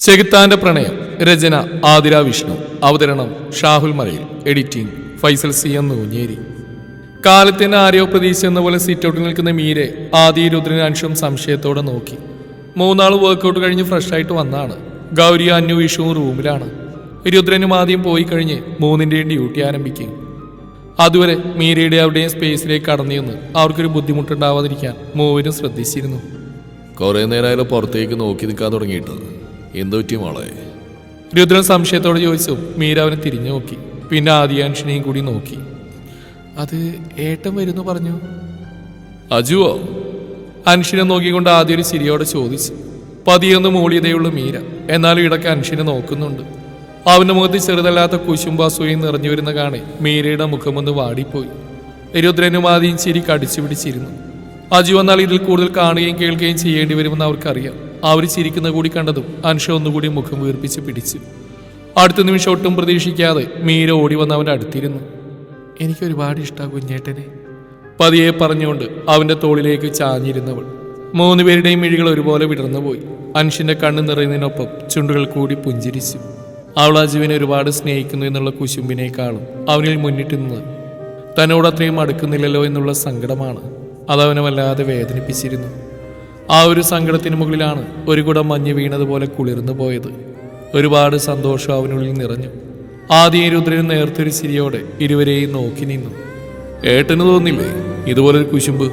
ചെകുത്താന്റെ പ്രണയം രചന ആതിര വിഷ്ണു. അവതരണം Shahul Malayil. Editing Faisal C M Nooncheri. കാലത്തിന്റെ ആരെയോ എന്ന പോലെ സിറ്റൗട്ടിൽ നിൽക്കുന്ന മീരെ ആദി രുദ്രനാംശം സംശയത്തോടെ നോക്കി. മൂന്നാൾ വർക്കൗട്ട് കഴിഞ്ഞ് ഫ്രഷായിട്ട് വന്നാണ്. ഗൗരി അന്നു വിഷുവും റൂമിലാണ്. രുദ്രനും ആദ്യം പോയി കഴിഞ്ഞ് മൂന്നിന്റെയും ഡ്യൂട്ടി ആരംഭിക്കും. അതുവരെ മീരയുടെ അവിടെയും സ്പേസിലേക്ക് കടന്നു ചെന്ന് അവർക്കൊരു ബുദ്ധിമുട്ടുണ്ടാവാതിരിക്കാൻ മൂവരും ശ്രദ്ധിച്ചിരുന്നു. കുറേ നേരമായാലും പുറത്തേക്ക് നോക്കി നിൽക്കാൻ തുടങ്ങിയിട്ട് എന്തു പറ്റിയ മോളെ? രുദ്രൻ സംശയത്തോട് ചോദിച്ചു. മീര അവനെ തിരിഞ്ഞു നോക്കി. പിന്നെ ആദിയാൻഷിനെയും കൂടി നോക്കി. അത് ഏട്ടൻ വരുന്നു പറഞ്ഞു. അജുവോ? അൻഷിനെ നോക്കിക്കൊണ്ട് ആദ്യ ഒരു ചിരിയോടെ ചോദിച്ചു. പതിയൊന്ന് മൂളിയതേയുള്ളൂ മീര. എന്നാലും ഇടയ്ക്ക് അൻഷിനെ നോക്കുന്നുണ്ട്. അവന്റെ മുഖത്ത് ചെറുതല്ലാത്ത കുശുംബാസൂയും നിറഞ്ഞു വരുന്ന കാണെ മീരയുടെ മുഖമൊന്ന് വാടിപ്പോയി. രുദ്രനും ആദ്യം ചിരി കടിച്ചു പിടിച്ചിരുന്നു. അജു എന്നാൽ ഇതിൽ കൂടുതൽ കാണുകയും കേൾക്കുകയും ചെയ്യേണ്ടി വരുമെന്ന് അവർക്കറിയാം. അവർ ചിരിക്കുന്ന കൂടി കണ്ടതും അൻഷ ഒന്നുകൂടി മുഖം വീർപ്പിച്ച് പിടിച്ചു. അടുത്ത നിമിഷം ഒട്ടും പ്രതീക്ഷിക്കാതെ മീര ഓടി വന്ന് അവന്റെ അടുത്തിരുന്നു. എനിക്ക് ഒരുപാട് ഇഷ്ടമാണ് കുഞ്ഞേട്ടനെ. പതിയെ പറഞ്ഞുകൊണ്ട് അവന്റെ തോളിലേക്ക് ചാഞ്ഞിരുന്നവൾ. മൂന്ന് പേരുടെയും മിഴികൾ ഒരുപോലെ വിടർന്നുപോയി. അൻഷിന്റെ കണ്ണ് നിറയുന്നതിനൊപ്പം ചുണ്ടുകൾ കൂടി പുഞ്ചിരിച്ചു. അവൾ അജുവിനെ ഒരുപാട് സ്നേഹിക്കുന്നു എന്നുള്ള കുശുമ്പിനേക്കാളും അവനിൽ മുന്നിട്ട് നിന്ന് തന്നോട് അത്രയും അടുക്കുന്നില്ലല്ലോ എന്നുള്ള സങ്കടമാണ് അതവനെ വല്ലാതെ വേദനിപ്പിച്ചിരുന്നു. ആ ഒരു സങ്കടത്തിന് മുകളിലാണ് ഒരു കുടം മഞ്ഞ് വീണതുപോലെ കുളിർന്നു പോയത്. ഒരുപാട് സന്തോഷം അവനുള്ളിൽ നിറഞ്ഞു. ആദ്യം രുദ്രനും നേർത്തൊരു ചിരിയോടെ ഇരുവരെയും നോക്കി നിന്നു. ഏട്ടന് തോന്നില്ലേ? ഇതുപോലൊരു കുശുമ്പ്.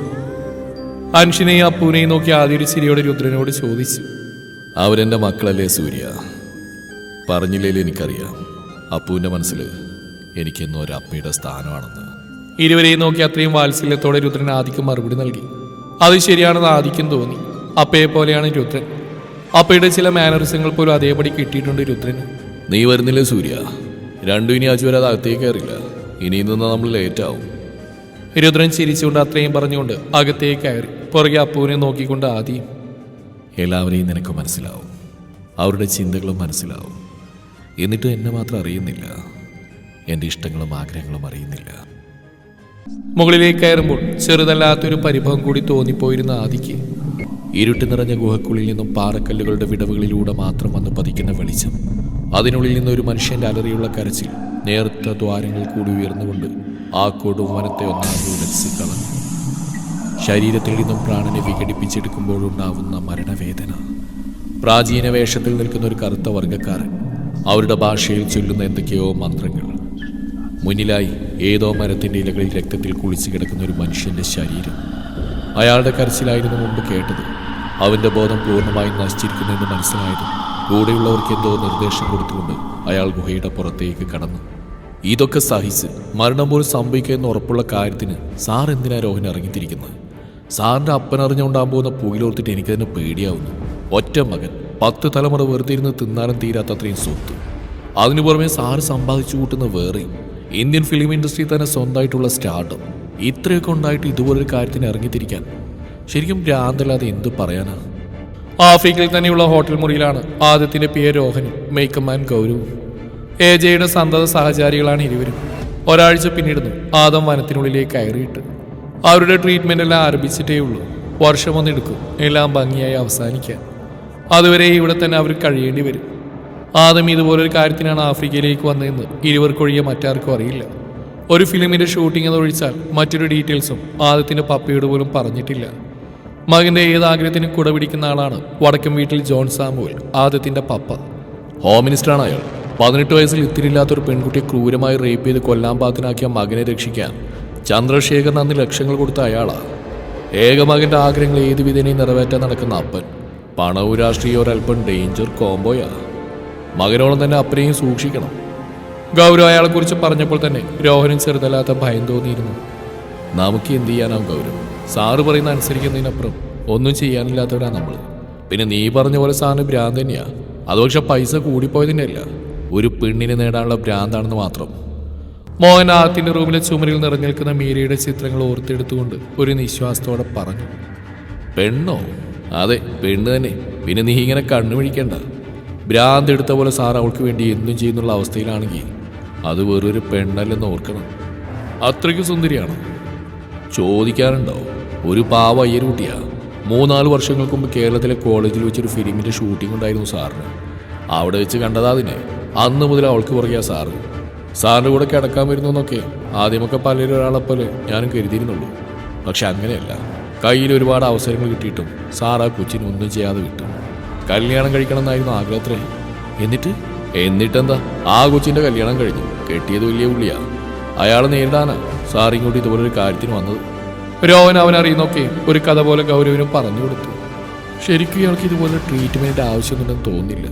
അൻഷിനെയും അപ്പൂനെയും നോക്കി ആദ്യ ഒരു ചിരിയോടെ രുദ്രനോട് ചോദിച്ചു. അവരെന്റെ മക്കളല്ലേ സൂര്യ? പറഞ്ഞില്ലേലും എനിക്കറിയാം. അപ്പൂവിന്റെ മനസ്സിൽ എനിക്കെന്നും ഒരു അപ്പയുടെ സ്ഥാനമാണെന്ന്. ഇരുവരെയും നോക്കി അത്രയും വാത്സല്യത്തോടെ രുദ്രൻ ആദിക്കും മറുപടി നൽകി. അത് ശരിയാണെന്ന് ആദിക്കും തോന്നി. അപ്പയെ പോലെയാണ് രുദ്രൻ. അപ്പയുടെ ചില മാനറിസങ്ങൾ പോലും അതേപടി കിട്ടിയിട്ടുണ്ട് രുദ്രന്. നീ വരുന്നില്ല സൂര്യ? രണ്ടു ഇനി അജുവരെ അത് അകത്തേക്ക് കയറില്ല. ഇനി നിന്ന് നമ്മൾ ലേറ്റ് ആവും. രുദ്രൻ ചിരിച്ചുകൊണ്ട് അത്രയും പറഞ്ഞുകൊണ്ട് അകത്തേക്ക് കയറി പുറകെ അപ്പുവിനെ നോക്കിക്കൊണ്ട് ആദ്യം. എല്ലാവരെയും നിനക്ക് മനസ്സിലാവും. അവരുടെ ചിന്തകളും മനസ്സിലാവും. എന്നിട്ട് എന്നെ മാത്രം അറിയുന്നില്ല. എന്റെ ഇഷ്ടങ്ങളും ആഗ്രഹങ്ങളും അറിയുന്നില്ല. മുകളിലേക്ക് കയറുമ്പോൾ ചെറുതല്ലാത്തൊരു പരിഭവം കൂടി തോന്നിപ്പോയിരുന്ന ആദിക്ക് ഇരുട്ട് നിറഞ്ഞ ഗുഹക്കുള്ളിൽ നിന്നും പാറക്കല്ലുകളുടെ വിടവുകളിലൂടെ മാത്രം വന്ന് പതിക്കുന്ന വെളിച്ചം. അതിനുള്ളിൽ നിന്ന് ഒരു മനുഷ്യന്റെ അലറിയുള്ള കരച്ചിൽ നേർത്ത ദ്വാരങ്ങൾ കൂടി ഉയർന്നുകൊണ്ട് ആ കൊടുവനത്തെ ഒന്നാമത് ഉലച്ച് കളഞ്ഞു. ശരീരത്തിൽ നിന്നും പ്രാണനെ വിഘടിപ്പിച്ചെടുക്കുമ്പോഴുണ്ടാവുന്ന മരണവേദന. പ്രാചീന വേഷത്തിൽ നിൽക്കുന്ന ഒരു കറുത്ത വർഗക്കാരൻ അവരുടെ ഭാഷയിൽ ചൊല്ലുന്ന എന്തൊക്കെയോ മന്ത്രങ്ങൾ. മുന്നിലായി ഏതോ മരത്തിന്റെ ഇലകളിൽ രക്തത്തിൽ കുളിച്ചു കിടക്കുന്ന ഒരു മനുഷ്യന്റെ ശരീരം. അയാളുടെ കരച്ചിലായിരുന്നു മുമ്പ് കേട്ടത്. അവന്റെ ബോധം പൂർണമായും നശിച്ചിരിക്കുന്നെന്ന് മനസ്സിലായത്. കൂടെയുള്ളവർക്ക് എന്തോ നിർദ്ദേശം കൊടുത്തുകൊണ്ട് അയാൾ ഗുഹയുടെ പുറത്തേക്ക് കടന്നു. ഇതൊക്കെ സഹിച്ച് മരണം പോലും സംഭവിക്കുമെന്ന് ഉറപ്പുള്ള കാര്യത്തിന് സാർ എന്തിനാ രോഹൻ ഇറങ്ങിത്തിരിക്കുന്നത്? സാറിന്റെ അപ്പൻ അറിഞ്ഞുകൊണ്ടാൻ പോകുന്ന പുകിലോർത്തിട്ട് എനിക്ക് തന്നെ പേടിയാവുന്നു. ഒറ്റ മകൻ പത്ത് തലമുറ വെറുതെ ഇരുന്ന് തിന്നാലും തീരാത്തത്രയും സ്വത്ത്. അതിനു പുറമെ സാറ് സമ്പാദിച്ചു കൂട്ടുന്ന വേറെ ഇന്ത്യൻ ഫിലിം ഇൻഡസ്ട്രി തന്നെ സ്വന്തമായിട്ടുള്ള സ്റ്റാർട്ടും ഇത്രയൊക്കെ ഉണ്ടായിട്ട് ഇതുപോലൊരു കാര്യത്തിന് ഇറങ്ങിത്തിരിക്കാൻ ശരിക്കും ഭ്രാന്തല്ലാതെ എന്ത് പറയാനാ? ആഫ്രിക്കയിൽ തന്നെയുള്ള ഹോട്ടൽ മുറിയിലാണ് ആദ്യത്തിന്റെ പേര് രോഹനും മേക്കമാൻ ഗൗരവും. എ ജെയുടെ സന്തത സഹചാരികളാണ് ഇരുവരും. ഒരാഴ്ച പിന്നിടുന്നു ആദം വനത്തിനുള്ളിലേക്ക് കയറിയിട്ട്. അവരുടെ ട്രീറ്റ്മെന്റ് എല്ലാം ആരംഭിച്ചിട്ടേ ഉള്ളൂ. വർഷം ഒന്നെടുക്കും എല്ലാം ഭംഗിയായി അവസാനിക്കാൻ. അതുവരെ ഇവിടെ തന്നെ അവർ കഴിയേണ്ടി വരും. ആദം ഇതുപോലൊരു കാര്യത്തിനാണ് ആഫ്രിക്കയിലേക്ക് വന്നതെന്ന് ഇരുവർക്കൊഴികെ മറ്റാർക്കും അറിയില്ല. ഒരു ഫിലിമിന്റെ ഷൂട്ടിംഗ് എന്നൊഴിച്ചാൽ മറ്റൊരു ഡീറ്റെയിൽസും ആദത്തിന്റെ പപ്പയോട് പോലും പറഞ്ഞിട്ടില്ല. മകന്റെ ഏത് ആഗ്രഹത്തിനും കുട പിടിക്കുന്ന ആളാണ് വടക്കൻ വീട്ടിൽ ജോൺ സാമുവൽ ആദ്യത്തിന്റെ പപ്പ. ഹോം മിനിസ്റ്ററാണ് അയാൾ. പതിനെട്ട് വയസ്സിൽ ഇത്തിരില്ലാത്ത ഒരു പെൺകുട്ടിയെ ക്രൂരമായി റേപ്പ് ചെയ്ത് കൊല്ലാൻ പാത്തിനാക്കിയ മകനെ രക്ഷിക്കാൻ ചന്ദ്രശേഖരൻ അന്ന് ലക്ഷങ്ങൾ കൊടുത്ത അയാളാണ് ഏക മകന്റെ ആഗ്രഹങ്ങൾ ഏത് വിധേനയും നിറവേറ്റാൻ നടക്കുന്ന അപ്പൻ. പണവും രാഷ്ട്രീയവും ഒരൽപ്പം ഡേഞ്ചർ കോംബോയാണ് മകനോളം തന്നെ അപ്പനെയും സൂക്ഷിക്കണം. ഗൗരവ് അയാളെ കുറിച്ച് പറഞ്ഞപ്പോൾ തന്നെ രോഹനും ചെറുതല്ലാത്ത ഭയം തോന്നിയിരുന്നു. നമുക്ക് എന്ത് ചെയ്യാനാവും ഗൗരവ്? സാറ് പറയുന്ന അനുസരിക്കുന്നതിനപ്പുറം ഒന്നും ചെയ്യാനില്ലാത്തവരാ നമ്മൾ പിന്നെ നീ പറഞ്ഞ പോലെ സാറിന് ഭ്രാന്ത് തന്നെയാ. അത് പക്ഷെ പൈസ കൂടിപ്പോയതിന്റെ അല്ല ഒരു പെണ്ണിനെ നേടാനുള്ള ഭ്രാന്താണെന്ന് മാത്രം. മോഹൻ ആത്തിന്റെ റൂമിലെ ചുമരിൽ നിറഞ്ഞു നിൽക്കുന്ന മീരയുടെ ചിത്രങ്ങൾ ഓർത്തെടുത്തുകൊണ്ട് ഒരു നിശ്വാസത്തോടെ പറഞ്ഞു. പെണ്ണോ? അതെ പെണ്ണ് തന്നെ. പിന്നെ നീ ഇങ്ങനെ കണ്ണു പിടിക്കണ്ട ഭ്രാന്ത് എടുത്ത പോലെ സാർ അവൾക്ക് വേണ്ടി എന്തും ചെയ്യുന്നുള്ള അവസ്ഥയിലാണെങ്കിൽ അത് വെറൊരു പെണ്ണല്ലെന്ന് ഓർക്കണം. അത്രയ്ക്ക് സുന്ദരിയാണ്. ചോദിക്കാറുണ്ടോ ഒരു പാവ അയ്യരുട്ടിയാ മൂന്നാൽ വർഷങ്ങൾക്ക് മുമ്പ് കേരളത്തിലെ കോളേജിൽ വെച്ചൊരു ഫിലിമിന്റെ ഷൂട്ടിംഗ് ഉണ്ടായിരുന്നു സാറിന്. അവിടെ വെച്ച് കണ്ടതാ അതിനെ. അന്ന് മുതൽ അവൾക്ക് പുറകെയാ സാറ്. സാറിന്റെ കൂടെ കിടക്കാൻ വരുന്നു എന്നൊക്കെ ആദ്യമൊക്കെ പലരും ഒരാളെപ്പോലെ ഞാനും കരുതിയിരുന്നുള്ളൂ. പക്ഷെ അങ്ങനെയല്ല. കയ്യിൽ ഒരുപാട് അവസരങ്ങൾ കിട്ടിയിട്ടും സാർ ആ കൊച്ചിന് ഒന്നും ചെയ്യാതെ വിട്ടു. കല്യാണം കഴിക്കണം എന്നായിരുന്നു ആഗ്രഹത്രേ എന്നിട്ട്? എന്നിട്ടെന്താ? ആ കൊച്ചിന്റെ കല്യാണം കഴിഞ്ഞു. കെട്ടിയത് വലിയ പുള്ളിയാ. അയാൾ നേരിടാനാ കൂടി ഇതുപോലെ ഒരു കാര്യത്തിന് വന്നത്. രോഹൻ അവൻ അറിയുന്നൊക്കെ ഒരു കഥ പോലെ ഗൗരവിനും പറഞ്ഞു കൊടുത്തു. ശരിക്കും ഇയാൾക്ക് ഇതുപോലെ ട്രീറ്റ്മെന്റ് ആവശ്യമൊന്നും തോന്നില്ല.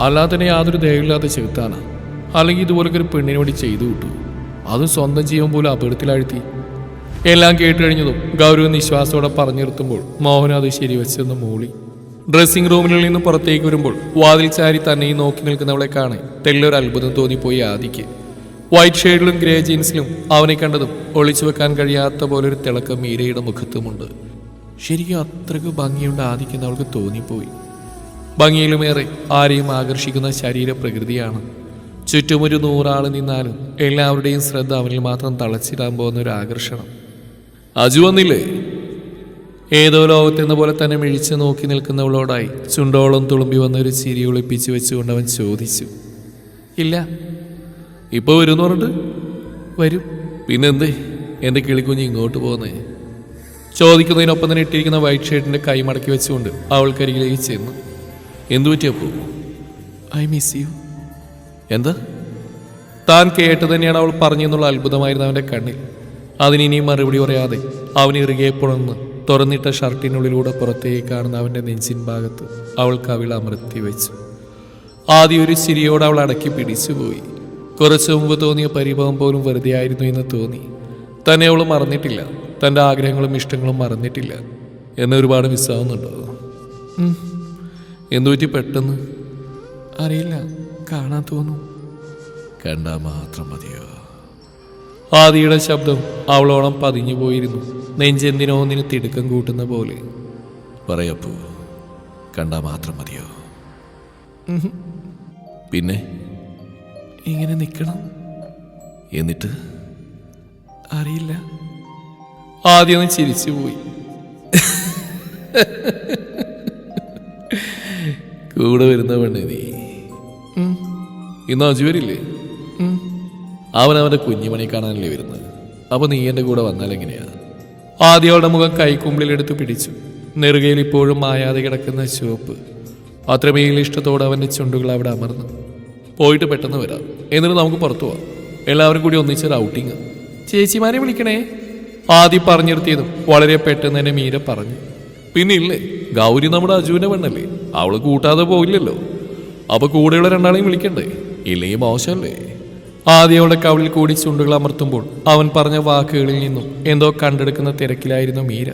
അല്ലാതെ തന്നെ യാതൊരു ദയവില്ലാത്ത ചെറുത്താണ്. അല്ലെങ്കിൽ ഇതുപോലൊക്കെ ഒരു പെണ്ണിന് വേണ്ടി ചെയ്തു വിട്ടു അതും സ്വന്തം ജീവൻ പോലും അപകടത്തിലാഴ്ത്തി. എല്ലാം കേട്ട് കഴിഞ്ഞതും ഗൗരവ് നിശ്വാസത്തോടെ പറഞ്ഞു നിർത്തുമ്പോൾ മോഹൻ അത് ശരിവെച്ചെന്ന് മൂളി. ഡ്രസ്സിംഗ് റൂമിൽ നിന്ന് പുറത്തേക്ക് വരുമ്പോൾ വാതിൽ ചാരി തന്നെയും നോക്കി നിൽക്കുന്നവളെ കാണെ തെല്ലൊരു അത്ഭുതം തോന്നിപ്പോയി ആദിക്ക്. വൈറ്റ് ഷെയ്ഡിലും ഗ്രേ ജീൻസിലും അവനെ കണ്ടതും ഒളിച്ചു വെക്കാൻ കഴിയാത്ത ഒരു തിളക്കം മീരയുടെ മുഖത്തുമുണ്ട്. ശരിക്കും അത്രയ്ക്ക് ഭംഗിയുണ്ട് ആദിക്കുന്ന അവൾക്ക് തോന്നിപ്പോയി. ഭംഗിയിലുമേറെ ആരെയും ആകർഷിക്കുന്ന ശരീരപ്രകൃതിയാണ്. ചുറ്റുമൊരു നൂറാൾ നിന്നാലും എല്ലാവരുടെയും ശ്രദ്ധ അവനിൽ മാത്രം തളച്ചിടാൻ പോകുന്ന ഒരു ആകർഷണം. അജു വന്നില്ലേ? ഏതോ ലോകത്തെന്ന പോലെ തന്നെ മിഴിച്ച് നോക്കി നിൽക്കുന്നവളോടായി ചുണ്ടോളം തുളുമ്പി വന്ന ഒരു ചിരി ഒളിപ്പിച്ചു വെച്ചുകൊണ്ട് അവൻ ചോദിച്ചു. ഇല്ല ഇപ്പൊ വരും പറഞ്ഞിട്ട്? വരും. പിന്നെന്തേ? എന്റെ കിളിക്കുഞ്ഞ് ഇങ്ങോട്ട് പോകുന്നേ ചോദിക്കുന്നതിനൊപ്പം തന്നെ ഇട്ടിരിക്കുന്ന വൈറ്റ് ഷേർട്ടിന്റെ കൈ മടക്കി വെച്ചുകൊണ്ട് അവൾക്കരികിലേക്ക് ചെന്നു. എന്തു പറ്റിയപ്പോ ഐ മിസ് യു എന്താ? താൻ കേട്ട് തന്നെയാണ് അവൾ പറഞ്ഞെന്നുള്ള അത്ഭുതമായിരുന്നു അവന്റെ കണ്ണിൽ. അതിനിനിയും മറുപടി പറയാതെ അവൻ ഇറുകെ പുണർന്ന് തുറന്നിട്ട ഷർട്ടിനുള്ളിലൂടെ പുറത്തേക്ക് കാണുന്ന അവന്റെ നെഞ്ചിൻ ഭാഗത്ത് അവൾ കവിൾ അമർത്തി വെച്ചു. ആദ്യം ഒരു ചിരിയോട് അവൾ അടക്കി പിടിച്ചുപോയി. കുറച്ചു മുമ്പ് തോന്നിയ പരിഭവം പോലും വെറുതെ ആയിരുന്നു എന്ന് തോന്നി. തന്നെ അവൾ മറന്നിട്ടില്ല. തന്റെ ആഗ്രഹങ്ങളും ഇഷ്ടങ്ങളും മറന്നിട്ടില്ല എന്നെ ഒരുപാട് മിസ്സാവുന്നുണ്ടോ എന്തുപറ്റി എന്തു പറ്റി പെട്ടെന്ന്? അറിയില്ല. കാണാൻ തോന്നും. കണ്ടാൽ മാത്രം മതിയോ? ആദിയുടെ ശബ്ദം അവളോളം പതിഞ്ഞു പോയിരുന്നു. നെഞ്ചെന്തിനോ ഒന്നിന് തിടുക്കം കൂട്ടുന്ന പോലെ. പറയപ്പോ കണ്ടാൽ മാത്രം മതിയോ? പിന്നെ? ഇങ്ങനെ നിൽക്കണം എന്നിട്ട്? അറിയില്ല. ആദ്യം ഒന്ന് ചിരിച്ചു പോയി. കൂടെ വരുന്ന പെണ്ണെ നീ. ഇന്ന് അജു വരില്ലേ? അവൻ അവന്റെ കുഞ്ഞുമണി കാണാനല്ലേ വരുന്നത്. അപ്പൊ നീ എന്റെ കൂടെ വന്നാൽ എങ്ങനെയാ? ആദ്യം അവളുടെ മുഖം കൈക്കുമ്പിളിലെടുത്ത് പിടിച്ചു. നെറുകയിൽ ഇപ്പോഴും മായാതെ കിടക്കുന്ന ചുവപ്പ്. അത്രമേൽ ഇഷ്ടത്തോടെ അവന്റെ ചുണ്ടുകൾ അവിടെ അമർന്നു. പോയിട്ട് പെട്ടെന്ന് വരാം. എന്നിട്ട് നമുക്ക് പുറത്തു പോവാം. എല്ലാവരും കൂടി ഒന്നിച്ചൊരു ഔട്ടിങ് ചേച്ചിമാരെ വിളിക്കണേ. ആദ്യം പറഞ്ഞിരുത്തിയതും വളരെ പെട്ടെന്ന് തന്നെ മീര പറഞ്ഞു. പിന്നെ ഇല്ലേ ഗൗരി നമ്മുടെ അജുവിന്റെ പെണ്ണല്ലേ? അവൾ കൂട്ടാതെ പോയില്ലല്ലോ. അപ്പൊ കൂടെയുള്ള രണ്ടാളെയും വിളിക്കണ്ടേ? ഇല്ലെങ്കിൽ മോശമല്ലേ? ആദ്യം അവളുടെ കവിളിൽ കൂടി ചുണ്ടുകൾ അമർത്തുമ്പോൾ അവൻ പറഞ്ഞ വാക്കുകളിൽ നിന്നും എന്തോ കണ്ടെടുക്കുന്ന തിരക്കിലായിരുന്നു മീര.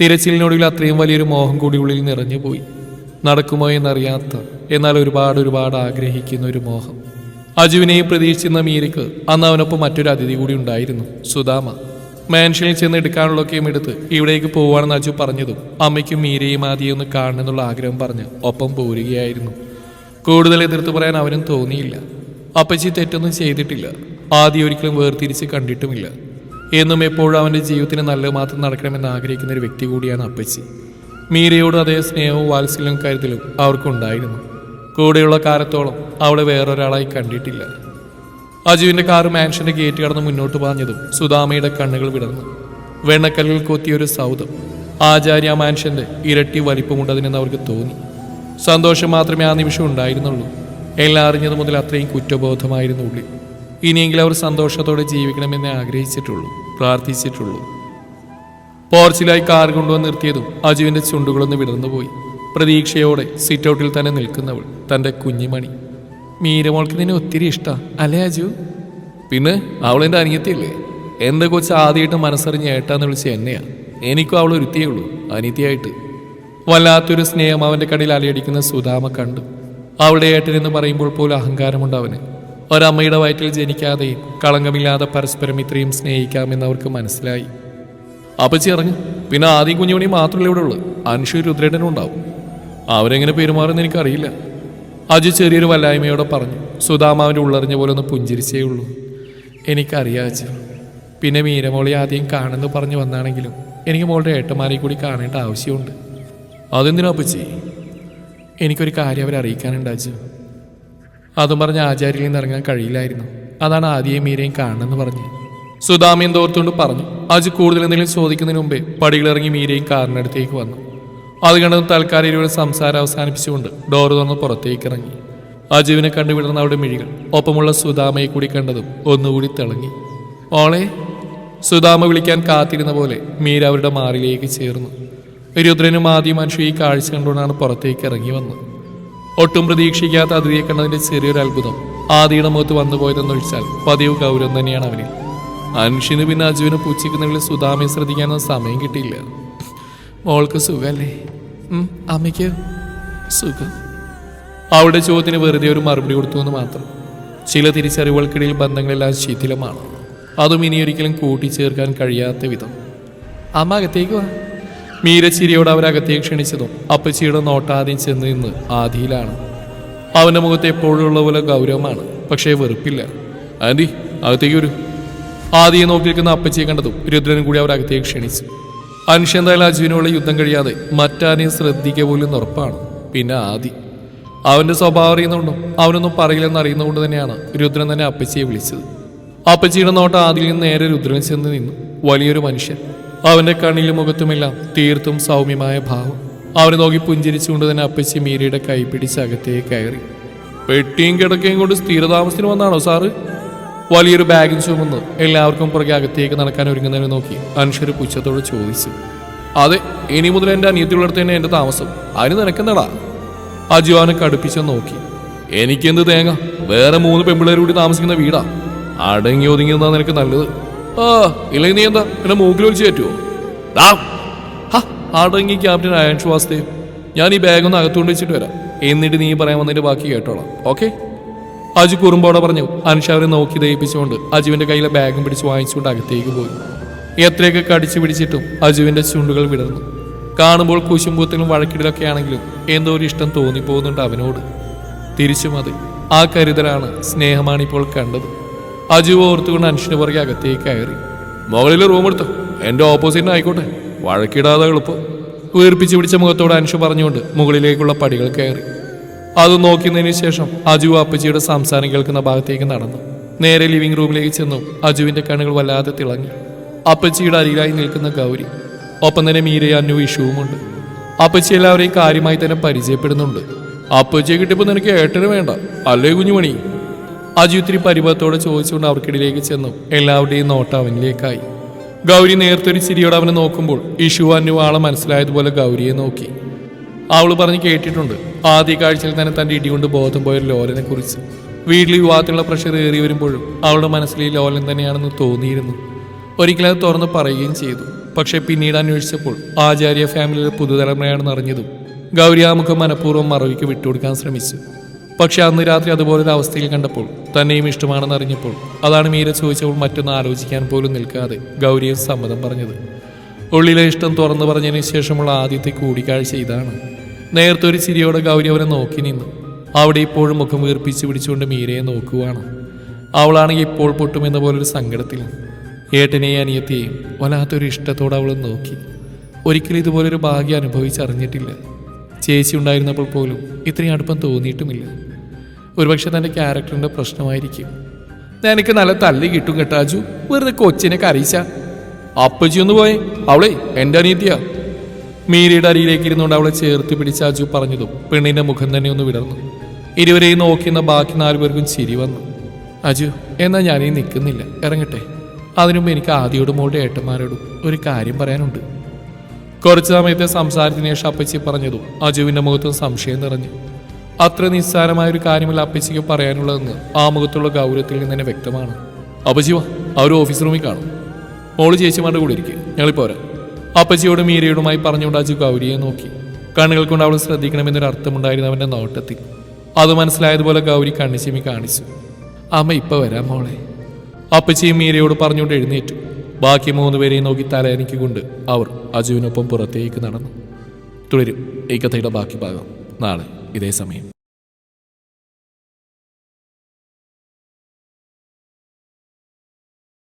തിരച്ചിലിനൊടുവിൽ അത്രയും വലിയൊരു മോഹം കൂടി ഉള്ളിൽ നിറഞ്ഞുപോയി. നടക്കുമോ എന്നറിയാത്ത എന്നാൽ ഒരുപാട് ഒരുപാട് ആഗ്രഹിക്കുന്ന ഒരു മോഹം. അജുവിനെയും പ്രതീക്ഷിച്ചിരുന്ന മീരയ്ക്ക് അന്ന് അവനൊപ്പം മറ്റൊരു അതിഥി കൂടി ഉണ്ടായിരുന്നു സുദാമ. മാൻഷനിൽ ചെന്ന് എടുക്കാനുള്ളൊക്കെയും എടുത്ത് ഇവിടേക്ക് പോവാണെന്ന് അജു പറഞ്ഞതും അമ്മയ്ക്കും മീരയും ആദ്യം ഒന്ന് കാണണമെന്നുള്ള ആഗ്രഹം പറഞ്ഞ് ഒപ്പം പോരുകയായിരുന്നു. കൂടുതൽ എതിർത്ത് പറയാൻ അവനും തോന്നിയില്ല. അപ്പച്ചി തെറ്റൊന്നും ചെയ്തിട്ടില്ല. ആദ്യം ഒരിക്കലും വേർതിരിച്ച് കണ്ടിട്ടുമില്ല. എന്നും എപ്പോഴും അവന്റെ ജീവിതത്തിന് നല്ലത് മാത്രം നടക്കണമെന്ന് ആഗ്രഹിക്കുന്ന ഒരു വ്യക്തി കൂടിയാണ് അപ്പച്ചി. മീരയോട് അതേ സ്നേഹവും വാത്സല്യവും കരുതലും അവർക്കുണ്ടായിരുന്നു. കൂടെയുള്ള കാലത്തോളം അവളെ വേറൊരാളായി കണ്ടിട്ടില്ല. അജുവിന്റെ കാർ മാൻഷന്റെ ഗേറ്റ് കടന്ന് മുന്നോട്ട് പാഞ്ഞതും സുധാമയുടെ കണ്ണുകൾ വിടർന്നു. വെണ്ണക്കല്ലിൽ കൊത്തിയൊരു സൗദം ആചാര്യ മാൻഷന്റെ ഇരട്ടി വലിപ്പമുണ്ടതിനെന്ന് അവർക്ക് തോന്നി. സന്തോഷം മാത്രമേ ആ നിമിഷം ഉണ്ടായിരുന്നുള്ളൂ. എല്ലാം അറിഞ്ഞത് മുതൽ അത്രയും കുറ്റബോധമായിരുന്നു ഉള്ളിൽ. ഇനിയെങ്കിലും അവർ സന്തോഷത്തോടെ ജീവിക്കണമെന്ന് ആഗ്രഹിച്ചിട്ടുള്ളൂ പ്രാർത്ഥിച്ചിട്ടുള്ളൂ. പോർച്ചിലായി കാർ കൊണ്ടുവന്ന് നിർത്തിയതും അജുവിന്റെ ചുണ്ടുകളൊന്ന് വിടർന്നുപോയി. പ്രതീക്ഷയോടെ സിറ്റൗട്ടിൽ തന്നെ നിൽക്കുന്നവൾ തന്റെ കുഞ്ഞിമണി. മീരമോൾക്ക് നിന്നെ ഒത്തിരി ഇഷ്ടാ അല്ലേ അജു? പിന്നെ അവൾ എന്റെ അനിയത്തിയല്ലേ? എന്റെ കൊച്ച് ആദ്യമായിട്ട് മനസ്സറിഞ്ഞ് ഏട്ടാന്ന് വിളിച്ച എന്നെയാ. എനിക്കും അവൾ ഒരുത്തിയേ ഉള്ളൂ അനിയത്തിയായിട്ട്. വല്ലാത്തൊരു സ്നേഹം അവന്റെ കടയിൽ അലയടിക്കുന്ന സുധാമ കണ്ടു. അവളുടെ ഏട്ടൻ എന്ന് പറയുമ്പോൾ പോലും അഹങ്കാരമുണ്ട് അവന്. ഒരമ്മയുടെ വയറ്റിൽ ജനിക്കാതെയും കളങ്കമില്ലാതെ പരസ്പരം ഇത്രയും സ്നേഹിക്കാമെന്ന് അവർക്ക് മനസ്സിലായി. അപ്പച്ചി ഇറങ്ങും. പിന്നെ ആദ്യം കുഞ്ഞുമണി മാത്രമല്ല ഇവിടെ ഉള്ളൂ. അൻഷു രുദ്രേട്ടനും ഉണ്ടാവും. അവരെങ്ങനെ പെരുമാറുമെന്ന് എനിക്കറിയില്ല. അജു ചെറിയൊരു വല്ലായ്മയോടെ പറഞ്ഞു സുധാമാവിന്റെ ഉള്ളറിഞ്ഞ പോലെ ഒന്ന് പുഞ്ചിരിച്ചേ ഉള്ളൂ. എനിക്കറിയാം അജു പിന്നെ മീരമോളെ ആദ്യം കാണുന്നു പറഞ്ഞു വന്നാണെങ്കിലും എനിക്ക് മോളുടെ ഏട്ടന്മാരെ കൂടി കാണേണ്ട ആവശ്യമുണ്ട്. അതെന്തിനാ അപ്പച്ചി? എനിക്കൊരു കാര്യം അവരെ അറിയിക്കാനുണ്ട് അജു അതും പറഞ്ഞ് ആചാര്യയിൽ നിന്ന് ഇറങ്ങാൻ കഴിയില്ലായിരുന്നു. അതാണ് ആദ്യം മീരയും കാണണമെന്ന് പറഞ്ഞു. സുധാമയും തോർത്തുകൊണ്ട് പറഞ്ഞു അജു കൂടുതൽ എന്തെങ്കിലും ചോദിക്കുന്നതിന് മുമ്പേ പടികളിറങ്ങി മീരയും കാറിനടുത്തേക്ക് വന്നു. അത് കണ്ടതും തൽക്കാലം ഇരുവരും സംസാരം അവസാനിപ്പിച്ചുകൊണ്ട് ഡോർ തുറന്ന് പുറത്തേക്ക് ഇറങ്ങി. അജുവിനെ കണ്ടുവിടുന്ന അവിടെ മിഴികൾ ഒപ്പമുള്ള സുധാമയെ കൂടി കണ്ടതും ഒന്നുകൂടി തിളങ്ങി. ഓളെ സുധാമ വിളിക്കാൻ കാത്തിരുന്ന പോലെ മീര അവരുടെ മാറിലേക്ക് ചേർന്നു. രുദ്രനും ആദ്യം മനുഷ്യ ഈ കാഴ്ച കണ്ടുകൊണ്ടാണ് പുറത്തേക്ക് ഇറങ്ങി വന്നത്. ഒട്ടും പ്രതീക്ഷിക്കാത്ത അതിഥിയെ കണ്ടതിന്റെ ചെറിയൊരു അത്ഭുതം ആദിയുടെ മുഖത്ത് വന്നു പോയതെന്നൊഴിച്ചാൽ പതിവ് ഗൗരവം തന്നെയാണ് അവനിൽ. അനുഷിന് പിന്നെ അജുവിനെ പൂച്ചിക്കുന്നവരിൽ സുധാമയെ ശ്രദ്ധിക്കാനൊന്നും സമയം കിട്ടിയില്ല. മോൾക്ക് സുഖല്ലേ? അമ്മയ്ക്ക് സുഖം. അവളുടെ ചോദ്യത്തിന് വെറുതെ ഒരു മറുപടി കൊടുത്തു എന്ന് മാത്രം. ചില തിരിച്ചറിവുകൾക്കിടയിൽ ബന്ധങ്ങളെല്ലാം ശിഥിലമാണ്. അതും ഇനിയൊരിക്കലും കൂട്ടിച്ചേർക്കാൻ കഴിയാത്ത വിധം. അമ്മ അകത്തേക്ക് വാ. മീരച്ചിരിയോട് അവരകത്തേക്ക് ക്ഷണിച്ചതും അപ്പച്ചിയുടെ നോട്ടാദ്യം ചെന്ന് നിന്ന് ആധിയിലാണ് അവന്റെ മുഖത്ത് എപ്പോഴും ഉള്ള പോലെ ഗൗരവമാണ് പക്ഷേ വെറുപ്പില്ല. ആന്റി അകത്തേക്ക് വരൂ. ആദ്യം നോക്കി നിൽക്കുന്ന അപ്പച്ചിയെ കണ്ടതും രുദ്രനും കൂടി അവരകത്തേക്ക് ക്ഷണിച്ചു. അനുഷ എന്തായാലും യുദ്ധം കഴിയാതെ മറ്റാരെയും ശ്രദ്ധിക്കുക പോലും ഉറപ്പാണ്. പിന്നെ ആദി. അവന്റെ സ്വഭാവം അറിയുന്നുണ്ടോ അവനൊന്നും പറയില്ലെന്ന് അറിയുന്നതുകൊണ്ട് തന്നെയാണ് രുദ്രൻ തന്നെ അപ്പച്ചിയെ വിളിച്ചത്. അപ്പച്ചിയുടെ നോട്ടം ആദിയിൽ നിന്ന് നേരെ രുദ്രൻ ചെന്ന് നിന്നു. വലിയൊരു മനുഷ്യൻ. അവന്റെ കണ്ണിലും മുഖത്തുമെല്ലാം തീർത്തും സൗമ്യമായ ഭാവം. അവനെ നോക്കി പുഞ്ചിരിച്ചുകൊണ്ട് തന്നെ അപ്പച്ചി മീരയുടെ കൈ പിടിച്ച് അകത്തേക്ക് കയറി. പെട്ടിയും കിടക്കയും കൊണ്ട് സ്ഥിരതാമസത്തിന് വന്നാണോ സാറ്? വലിയൊരു ബാഗും ചുമന്ന് എല്ലാവർക്കും പുറകെ അകത്തേക്ക് നടക്കാൻ ഒരുങ്ങുന്നതിനെ നോക്കി അനുഷ്യർ പുച്ഛത്തോട് ചോദിച്ചു. അതെ ഇനി മുതൽ എന്റെ അനിയത്തിയുള്ളടത്ത് തന്നെ എന്റെ താമസം. അതിന് നിനക്കെന്താടാ? അജുവാനെ കടുപ്പിച്ച് നോക്കി. എനിക്കെന്ത് തേങ്ങ? വേറെ മൂന്ന് പെമ്പിള്ളേർ കൂടി താമസിക്കുന്ന വീടാ. അടങ്ങി ഒതുങ്ങി നിന്നാ നിനക്ക് നല്ലത്. ആ ഇല്ലെങ്കിൽ നീ എന്താ? എന്നെ മൂക്കിൽ ഒളിച്ചു ഹ, അടങ്ങി ക്യാപ്റ്റൻ അയാൻഷ് വാസ്തേവ് ഞാൻ ഈ ബാഗ് ഒന്ന് അകത്തുകൊണ്ട് വെച്ചിട്ട് വരാം. എന്നിട്ട് നീ പറയാൻ വന്നതിന്റെ ബാക്കി കേട്ടോളാം. ഓക്കെ? അജു കുറുമ്പോടെ പറഞ്ഞു അനുഷ അവരെ നോക്കി ദയിപ്പിച്ചുകൊണ്ട് അജുവിന്റെ കയ്യിലെ ബാഗും പിടിച്ച് വാങ്ങിച്ചുകൊണ്ട് അകത്തേക്ക് പോയി. എത്രയൊക്കെ കടിച്ചു പിടിച്ചിട്ടും അജുവിന്റെ ചുണ്ടുകൾ വിടർന്നു. കാണുമ്പോൾ കുശുമ്പൂത്തിലും വഴക്കിടലൊക്കെ ആണെങ്കിലും എന്തോ ഒരു ഇഷ്ടം തോന്നിപ്പോകുന്നുണ്ട് അവനോട്. തിരിച്ചും അത്. ആ കരുതലാണ് സ്നേഹമാണ് ഇപ്പോൾ കണ്ടത്. അജു ഓർത്തുകൊണ്ട് അനുഷിന് പുറകെ അകത്തേക്ക് കയറി. മുകളിൽ റൂം എടുത്തു. എന്റെ ഓപ്പോസിറ്റിന് ആയിക്കോട്ടെ. വഴക്കിടാതെ എളുപ്പം. വീർപ്പിച്ച് പിടിച്ച മുഖത്തോട് അനുഷ് പറഞ്ഞുകൊണ്ട് മുകളിലേക്കുള്ള പടികൾ കയറി. അത് നോക്കുന്നതിന് ശേഷം അജു അപ്പച്ചിയുടെ സംസാരം കേൾക്കുന്ന ഭാഗത്തേക്ക് നടന്നു. നേരെ ലിവിംഗ് റൂമിലേക്ക് ചെന്നു അജുവിന്റെ കണ്ണുകൾ വല്ലാതെ തിളങ്ങി. അപ്പച്ചിയുടെ അരികിലായി നിൽക്കുന്ന ഗൗരി. ഒപ്പം തന്നെ മീരയും അന്നു വിഷുവുമുണ്ട് അപ്പച്ചി എല്ലാവരെയും കാര്യമായി തന്നെ പരിചയപ്പെടുന്നുണ്ട്. അപ്പച്ചിയെ കിട്ടിയപ്പോൾ നിനക്ക് ഏട്ടന് വേണ്ട അല്ലേ കുഞ്ഞുമണി? അജു ഇത്തിരി പരിഭവത്തോടെ ചോദിച്ചുകൊണ്ട് അവർക്കിടയിലേക്ക് ചെന്നു. എല്ലാവരുടെയും നോട്ട് അവനിലേക്കായി. ഗൗരി നേരത്തെ ഒരു ചിരിയോടെ അവനെ നോക്കുമ്പോൾ ഇഷു അന്നു ആളെ മനസ്സിലായതുപോലെ ഗൗരിയെ നോക്കി. അവൾ പറഞ്ഞ് കേട്ടിട്ടുണ്ട് ആദ്യ കാഴ്ചയിൽ തന്നെ തന്റെ ഇടികൊണ്ട് ബോധം പോയ ലോലനെ കുറിച്ച്. വീട്ടിൽ വിവാഹത്തിലുള്ള പ്രഷർ ഏറി വരുമ്പോഴും അവളുടെ മനസ്സിൽ ലോലൻ തന്നെയാണെന്ന് തോന്നിയിരുന്നു. ഒരിക്കലും അത് തുറന്ന് പറയുകയും ചെയ്തു. പക്ഷെ പിന്നീട് അന്വേഷിച്ചപ്പോൾ ആചാര്യ ഫാമിലിയിലെ പുതുതലമുറയാണെന്ന് അറിഞ്ഞതും ഗൗരി ആ മുഖം മനഃപൂർവം മറവിക്ക് വിട്ടുകൊടുക്കാൻ ശ്രമിച്ചു. പക്ഷെ അന്ന് രാത്രി അതുപോലൊരു അവസ്ഥയിൽ കണ്ടപ്പോൾ തന്നെയും ഇഷ്ടമാണെന്ന് അറിഞ്ഞപ്പോൾ അതാണ് മീര ചോദിച്ചപ്പോൾ മറ്റൊന്ന് ആലോചിക്കാൻ പോലും നിൽക്കാതെ ഗൗരിയെ സമ്മതം പറഞ്ഞത്. ഉള്ളിലെ ഇഷ്ടം തുറന്നു പറഞ്ഞതിന് ശേഷമുള്ള ആദ്യത്തെ കൂടിക്കാഴ്ച ഇതാണ്. നേരത്തെ ഒരു ചിരിയോടെ ഗൗരി അവരെ നോക്കി നിന്നു. അവിടെ ഇപ്പോഴും മുഖം വീർപ്പിച്ച് പിടിച്ചുകൊണ്ട് മീരയെ നോക്കുവാണ്. അവളാണെങ്കിൽ ഇപ്പോൾ പൊട്ടുമെന്ന പോലൊരു സങ്കടത്തിൽ ഏട്ടനെയും അനിയത്തെയും വല്ലാത്തൊരു ഇഷ്ടത്തോടെ അവൾ നോക്കി. ഒരിക്കലും ഇതുപോലൊരു ഭാഗ്യം അനുഭവിച്ചറിഞ്ഞിട്ടില്ല. ചേച്ചി ഉണ്ടായിരുന്നപ്പോൾ പോലും ഇത്രയും അടുപ്പം തോന്നിയിട്ടുമില്ല. ഒരുപക്ഷെ തന്റെ ക്യാരക്ടറിന്റെ പ്രശ്നമായിരിക്കും. നിനക്ക് നല്ല തല്ലി കിട്ടും കേട്ടാജു വെറുതെ കൊച്ചിനെ കരയിച്ച. അപ്പച്ചി ഒന്ന് പോയേ. അവളെ എന്റെ അനിയത്തിയാ. മീരയുടെ അരിയിലേക്ക് ഇരുന്നുകൊണ്ട് അവളെ ചേർത്ത് പിടിച്ച് അജു പറഞ്ഞതും പെണ്ണിന്റെ മുഖം തന്നെ ഒന്ന് വിടർന്നു. ഇരുവരെയും നോക്കിയെന്ന ബാക്കി നാലുപേർക്കും ചിരി വന്നു. അജു എന്നാ ഞാനീ നിൽക്കുന്നില്ല. ഇറങ്ങട്ടെ. അതിനുമുമ്പ് എനിക്ക് ആദ്യോടും മോളുടെ ഏട്ടന്മാരോടും ഒരു കാര്യം പറയാനുണ്ട്. കുറച്ചു സമയത്തെ സംസാരത്തിന് ശേഷം അപ്പച്ചി പറഞ്ഞതും അജുവിന്റെ മുഖത്തും സംശയം നിറഞ്ഞു. അത്ര നിസ്സാരമായ ഒരു കാര്യമല്ല അപ്പച്ചിക്ക് പറയാനുള്ളതെന്ന് ആ മുഖത്തുള്ള ഗൗരവത്തിൽ നിന്ന് തന്നെ വ്യക്തമാണ്. അപ്പച്ചി വാ ഒരു ഓഫീസ് റൂമിൽ കാണും. മോൾ ചേച്ചിമാരുടെ കൂടെ ഇരിക്കുക ഞങ്ങളിപ്പോ വരാം. അപ്പച്ചിയോടും മീരയോടുമായി പറഞ്ഞുകൊണ്ട് അജു ഗൗരിയെ നോക്കി. കണ്ണുകൾ കൊണ്ട് അവൾ ശ്രദ്ധിക്കണമെന്നൊരു അർത്ഥമുണ്ടായിരുന്നു അവന്റെ നോട്ടത്തിൽ. അത് മനസ്സിലായതുപോലെ ഗൗരി കണ്ണിച്ചിമി കാണിച്ചു. അമ്മ ഇപ്പൊ വരാം മോളെ. അപ്പച്ചിയും മീരയോട് പറഞ്ഞുകൊണ്ട് എഴുന്നേറ്റു. ബാക്കി മൂന്ന് പേരെയും നോക്കി തലയനിക്കൊണ്ട് അവർ അജുവിനൊപ്പം പുറത്തേക്ക് നടന്നു. തുടരും. ഈ കഥയുടെ ബാക്കി ഭാഗം നാളെ ഇതേ സമയം.